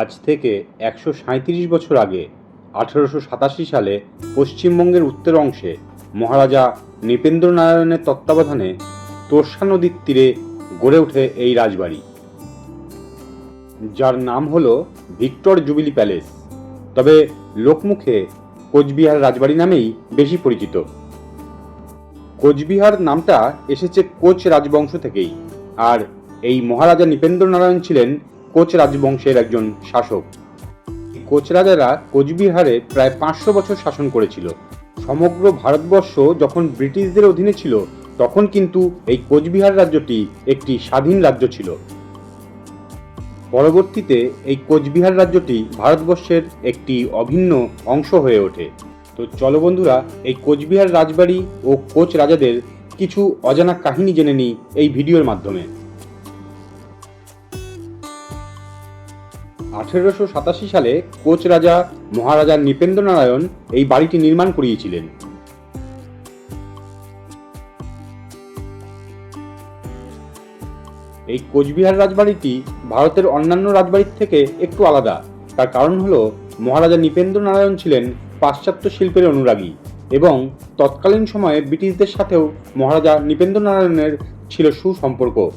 আজ থেকে একশো সাঁইত্রিশ বছর আগে, আঠেরোশো সাতাশি সালে পশ্চিমবঙ্গের উত্তর অংশে মহারাজা নৃপেন্দ্র নারায়ণের তত্ত্বাবধানে তোর্ষা নদীর তীরে গড়ে ওঠে এই রাজবাড়ি। যার নাম হল ভিক্টর জুবিলি প্যালেস। তবে লোকমুখে কোচবিহার রাজবাড়ি নামেই বেশি পরিচিত। কোচবিহার নামটা এসেছে কোচ রাজবংশ থেকেই। আর এই মহারাজা নৃপেন্দ্র নারায়ণ ছিলেন কোচ রাজবংশের একজন শাসক। কোচ রাজারা কোচবিহারে প্রায় পাঁচশো বছর শাসন করেছিল। সমগ্র ভারতবর্ষ যখন ব্রিটিশদের অধীনে ছিল, তখন কিন্তু এই কোচবিহার রাজ্যটি একটি স্বাধীন রাজ্য ছিল। পরবর্তীতে এই কোচবিহার রাজ্যটি ভারতবর্ষের একটি অভিন্ন অংশ হয়ে ওঠে। তো চলো বন্ধুরা, এই কোচবিহার রাজবাড়ি ও কোচ রাজাদের কিছু অজানা কাহিনী জেনে নিই এই ভিডিওর মাধ্যমে। আঠেরোশো সাতাশি সালে কোচ রাজা মহারাজা নৃপেন্দ্র নারায়ণ এই বাড়িটি নির্মাণ করিয়েছিলেন। এই কোচবিহার রাজবাড়িটি ভারতের অন্যান্য রাজবাড়ির থেকে একটু আলাদা। তার কারণ হলো, মহারাজা নৃপেন্দ্র নারায়ণ ছিলেন পাশ্চাত্য শিল্পের অনুরাগী এবং তৎকালীন সময়ে ব্রিটিশদের সাথেও মহারাজা নৃপেন্দ্র নারায়ণের ছিল সুসম্পর্ক।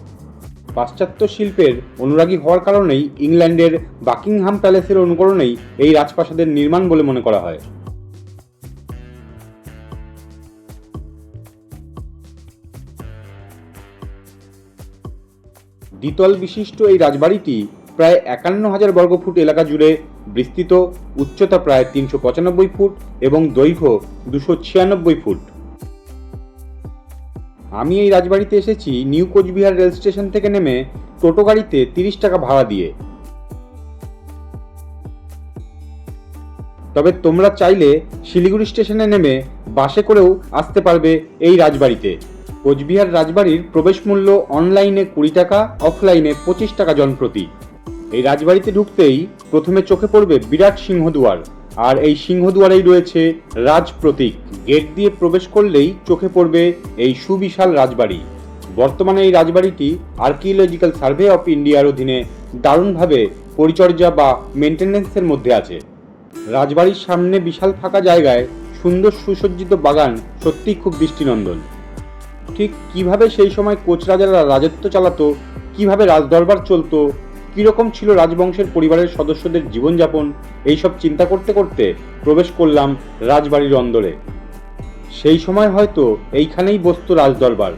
পাশ্চাত্য শিল্পের অনুরাগী হওয়ার কারণেই ইংল্যান্ডের বাকিংহাম প্যালেসের অনুকরণেই এই রাজপ্রাসাদের নির্মাণ বলে মনে করা হয়। দ্বিতল বিশিষ্ট এই রাজবাড়িটি প্রায় একান্ন হাজার বর্গফুট এলাকা জুড়ে বিস্তৃত, উচ্চতা প্রায় তিনশো পঁচানব্বই ফুট এবং দৈর্ঘ্য দুশো ছিয়ানব্বই ফুট। আমি এই রাজবাড়িতে এসেছি নিউ কোচবিহার রেল স্টেশন থেকে নেমে টোটো গাড়িতে তিরিশ টাকা ভাড়া দিয়ে। তবে তোমরা চাইলে শিলিগুড়ি স্টেশনে নেমে বাসে করেও আসতে পারবে এই রাজবাড়িতে। কোচবিহার রাজবাড়ির প্রবেশ মূল্য অনলাইনে কুড়ি টাকা, অফলাইনে পঁচিশ টাকা জনপ্রতি। এই রাজবাড়িতে ঢুকতেই প্রথমে চোখে পড়বে বিরাট সিংহদুয়ার। আর এই সিংহদুয়ারেই রয়েছে রাজ প্রতীক গেট দিয়ে প্রবেশ করলেই চোখে পড়বে এই সুবিশাল রাজবাড়ি। বর্তমানে এই রাজবাড়িটি আর্কিওলজিক্যাল সার্ভে অফ ইন্ডিয়ার অধীনে দারুণভাবে পরিচর্যা বা মেনটেন্যান্সের মধ্যে আছে। রাজবাড়ির সামনে বিশাল ফাঁকা জায়গায় সুন্দর সুসজ্জিত বাগান সত্যিই খুব দৃষ্টিনন্দন। ঠিক কীভাবে সেই সময় কোচ রাজারা রাজত্ব চালাতো, কীভাবে রাজদরবার চলতো কীরকম ছিল রাজবংশের পরিবারের সদস্যদের জীবনযাপন, এইসব চিন্তা করতে করতে প্রবেশ করলাম রাজবাড়ির অন্দরে। সেই সময় হয়তো এইখানেই বসতো রাজদরবার।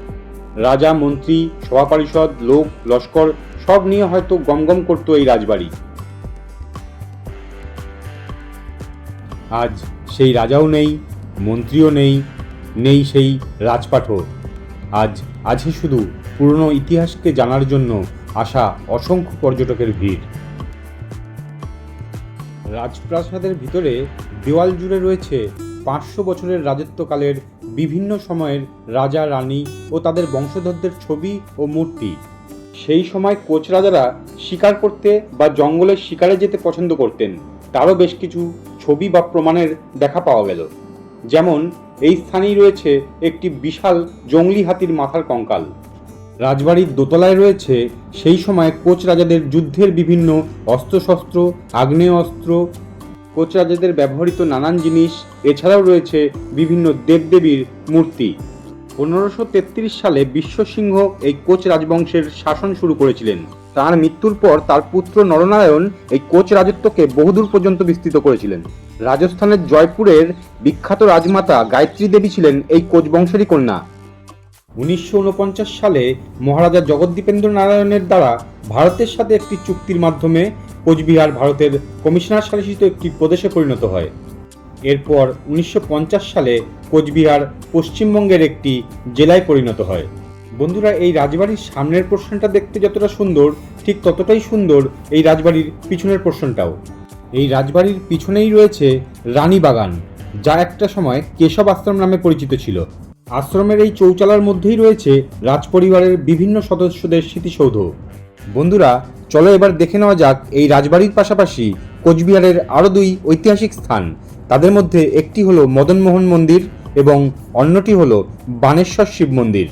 রাজা, মন্ত্রী সভা পরিষদ লোক, লস্কর, সব নিয়ে হয়তো গমগম করতো এই রাজবাড়ি। আজ সেই রাজাও নেই, মন্ত্রীও নেই নেই সেই রাজপাঠও আজ আছে শুধু পুরনো ইতিহাসকে জানার জন্য আসা অসংখ্য পর্যটকের ভিড়। রাজপ্রাসাদের ভিতরে দেওয়াল জুড়ে রয়েছে পাঁচশো বছরের রাজত্বকালের বিভিন্ন সময়ের রাজা, রানী ও তাদের বংশধরদের ছবি ও মূর্তি। সেই সময় কোচ রাজারা শিকার করতে বা জঙ্গলের শিকারে যেতে পছন্দ করতেন, তারও বেশ কিছু ছবি বা প্রমাণের দেখা পাওয়া গেল। যেমন, এই স্থানেই রয়েছে একটি বিশাল জঙ্গলি হাতির মাথার কঙ্কাল। রাজবাড়ির দোতলায় রয়েছে সেই সময় কোচ রাজাদের যুদ্ধের বিভিন্ন অস্ত্রশস্ত্র, আগ্নেয়াস্ত্র। কোচ রাজাদের ব্যবহৃত নানান জিনিস, এছাড়াও রয়েছে বিভিন্ন দেবদেবীর মূর্তি। পনেরোশো সালে বিশ্বসিংহ এই কোচ রাজবংশের শাসন শুরু করেছিলেন। তার মৃত্যুর পর তার পুত্র নরনারায়ণ এই কোচ রাজত্বকে বহুদূর পর্যন্ত বিস্তৃত করেছিলেন। রাজস্থানের জয়পুরের বিখ্যাত রাজমাতা গায়ত্রী দেবী ছিলেন এই কোচ বংশেরই কন্যা। উনিশশো উনপঞ্চাশ সালে মহারাজা জগদ্দীপেন্দ্র নারায়ণের দ্বারা ভারতের সাথে একটি চুক্তির মাধ্যমে কোচবিহার ভারতের কমিশনার শাসিত একটি প্রদেশে পরিণত হয়। এরপর উনিশশো পঞ্চাশ সালে কোচবিহার পশ্চিমবঙ্গের একটি জেলায় পরিণত হয়। বন্ধুরা, এই রাজবাড়ির সামনের পোর্শনটা দেখতে যতটা সুন্দর, ঠিক ততটাই সুন্দর এই রাজবাড়ির পিছনের পোর্শনটাও। এই রাজবাড়ির পিছনেই রয়েছে রানী বাগান যা একটা সময় কেশব আশ্রম নামে পরিচিত ছিল। আশ্রমের এই চৌচালার মধ্যেই রয়েছে রাজপরিবারের বিভিন্ন সদস্যদের স্মৃতিসৌধ। বন্ধুরা, চলো এবার দেখে নেওয়া যাক এই রাজবাড়ির পাশাপাশি কোচবিহারের আরও দুই ঐতিহাসিক স্থান। তাদের মধ্যে একটি হলো মদনমোহন মন্দির এবং অন্যটি হলো বানেশ্বর শিব মন্দির।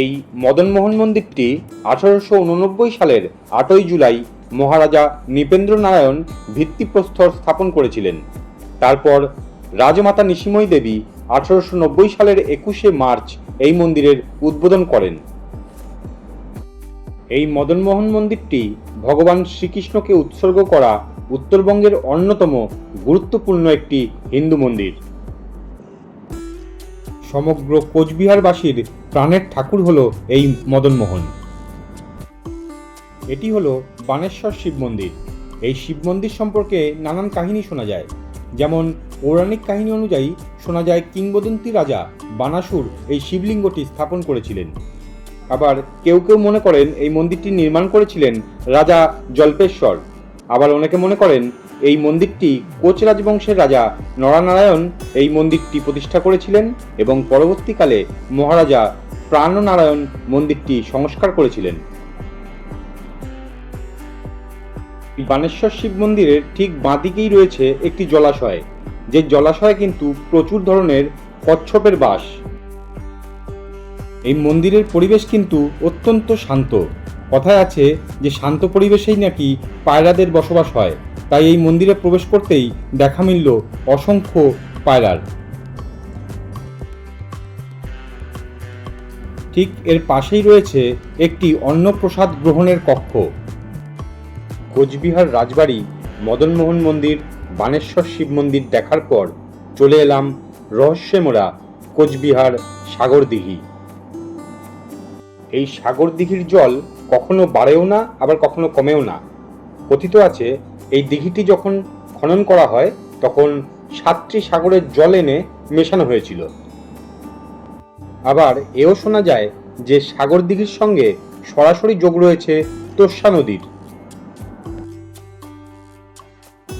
এই মদনমোহন মন্দিরটি আঠারোশো উননব্বই সালের আটই জুলাই মহারাজা নৃপেন্দ্র নারায়ণ ভিত্তিপ্রস্তর স্থাপন করেছিলেন। তারপর রাজমাতা নিশিময়ী দেবী আঠারোশো নব্বই সালের একুশে মার্চ এই মন্দিরের উদ্বোধন করেন। এই মদনমোহন মন্দিরটি ভগবান শ্রীকৃষ্ণকে উৎসর্গ করা উত্তরবঙ্গের অন্যতম গুরুত্বপূর্ণ একটি হিন্দু মন্দির। সমগ্র কোচবিহারবাসীর প্রাণের ঠাকুর হল এই মদনমোহন। এটি হলো বানেশ্বর শিব মন্দির। এই শিব মন্দির সম্পর্কে নানান কাহিনী শোনা যায়। যেমন পৌরাণিক কাহিনী অনুযায়ী শোনা যায় কিংবদন্তি রাজা বানাসুর এই শিবলিঙ্গটি স্থাপন করেছিলেন। আবার কেউ কেউ মনে করেন এই মন্দিরটি নির্মাণ করেছিলেন রাজা জল্পেশ্বর। আবার অনেকে মনে করেন এই মন্দিরটি কোচ রাজবংশের রাজা নরনারায়ণ এই মন্দিরটি প্রতিষ্ঠা করেছিলেন এবং পরবর্তীকালে মহারাজা প্রাণনারায়ণ মন্দিরটি সংস্কার করেছিলেন। বানেশ্বর শিব মন্দিরের ঠিক বাঁদিকেই রয়েছে একটি জলাশয়। যে জলাশয়ে কিন্তু প্রচুর ধরনের কচ্ছপের বাস। এই মন্দিরের পরিবেশ কিন্তু অত্যন্ত শান্ত। কথায় আছে যে শান্ত পরিবেশেই নাকি পায়রাদের বসবাস হয়। তাই এই মন্দিরে প্রবেশ করতেই দেখা মিলল অসংখ্য পায়রার। ঠিক এর পাশেই রয়েছে একটি অন্নপ্রসাদ গ্রহণের কক্ষ। কোচবিহার রাজবাড়ি মদনমোহন মন্দির বানেশ্বর শিব মন্দির দেখার পর চলে এলাম রহস্যে মোড়া কোচবিহার সাগরদিঘি। এই সাগরদিঘির জল কখনো বাড়েও না, আবার কখনো কমেও না। কথিত আছে, এই দিঘিটি যখন খনন করা হয়, তখন সাতটি সাগরের জল এনে মেশানো হয়েছিল। আবার এও শোনা যায় যে সাগরদিঘির সঙ্গে সরাসরি যোগ রয়েছে তোষা নদীর।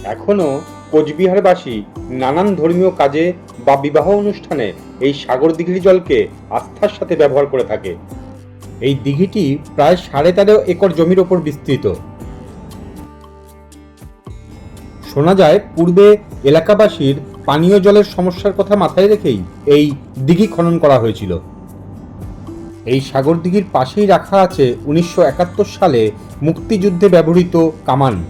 এখনও কোচবিহারবাসী নানান ধর্মীয় কাজে বা বিবাহ অনুষ্ঠানে এই সাগর দিঘির জলকে আস্থার সাথে ব্যবহার করে থাকে। এই দিঘিটি প্রায় সাড়ে তেরো একর জমির ওপর বিস্তৃত। শোনা যায়, পূর্বে এলাকাবাসীর পানীয় জলের সমস্যার কথা মাথায় রেখেই এই দিঘি খনন করা হয়েছিল। এই সাগর দিঘির পাশেই রাখা আছে উনিশশো একাত্তর সালে মুক্তিযুদ্ধে ব্যবহৃত কামান।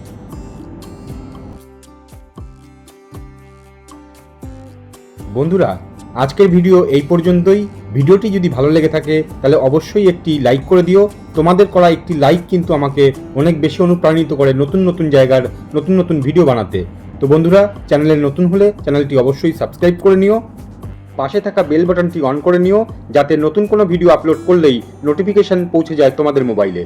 বন্ধুরা, আজকের ভিডিও এই পর্যন্তই। ভিডিওটি যদি ভালো লেগে থাকে, তাহলে অবশ্যই একটি লাইক করে দিও। তোমাদের করা একটি লাইক কিন্তু আমাকে অনেক বেশি অনুপ্রাণিত করে নতুন নতুন জায়গার, নতুন নতুন ভিডিও বানাতে। তো বন্ধুরা, চ্যানেলে নতুন হলে চ্যানেলটি অবশ্যই সাবস্ক্রাইব করে নিও। পাশে থাকা বেল বাটনটি অন করে নিও, যাতে নতুন কোনো ভিডিও আপলোড করলেই নোটিফিকেশন পৌঁছে যায় তোমাদের মোবাইলে।